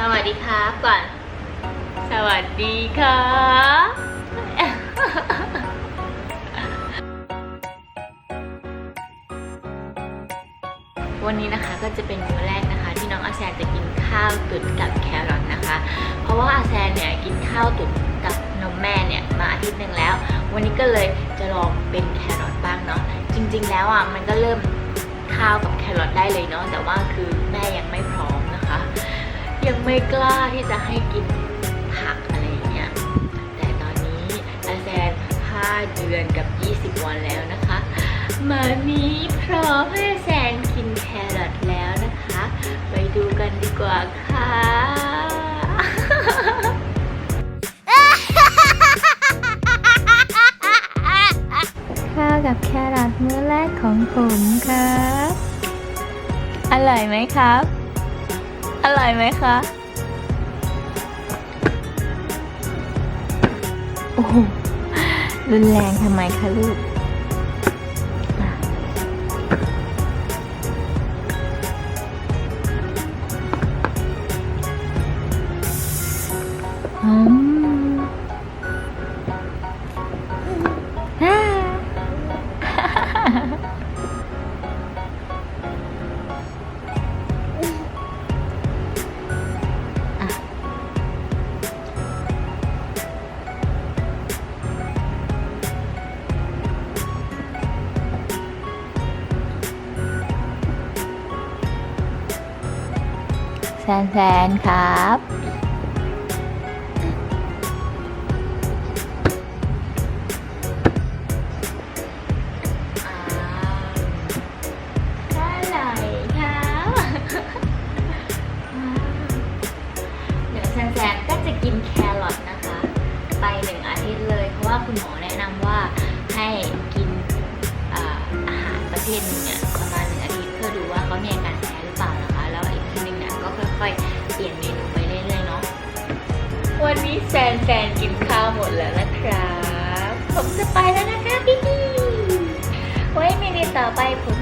สวัสดีครับก่อน สวัสดีครับวันนี้นะคะก็จะเป็นมื้อแรกนะคะ ที่น้องอาแซนจะกินข้าวตุ๋นกับแครอทนะคะ เพราะว่าอาแซนเนี่ยกินข้าวตุ๋นกับนมแม่เนี่ยมาอาทิตย์หนึ่งแล้ว วันนี้ก็เลยจะลองเป็นแครอทบ้างเนาะจริง ๆ แล้วอะมันก็เริ่มข้าวกับแครอทได้เลยเนาะแต่ว่าคือแม่ยังไม่พร้อม ไม่กล้าที่จะให้กินผักอะไรอย่างเงี้ย แต่ตอนนี้อาแซน5เดือนกับ 20 วันแล้วนะคะมามีพร้อมให้แซนกินแครอทแล้วนะคะ ไปดูกันดีกว่าค่ะข้าวกับแครอทมื้อแรกของผมครับ อร่อยไหมครับ อร่อยไหมคะ โอ้โหรุนแรงทำไมคะลูก แซนแซนครับ อร่อยครับเดี๋ยวแซนแซนก็จะกินแครอทนะคะ ไปหนึ่งอาทิตย์เลย เพราะว่าคุณหมอแนะนำว่าให้กินอาอาหารประเภทหนึงเนี่ยประมาณหนึ่งอาทิตย์เพื่อดูว่าเขามีอาการ วันนี้แฟนๆกินข้าวหมดแล้วนะครับ ผมจะไปแล้วนะคะพี่ๆไว้เมนูต่อไปผม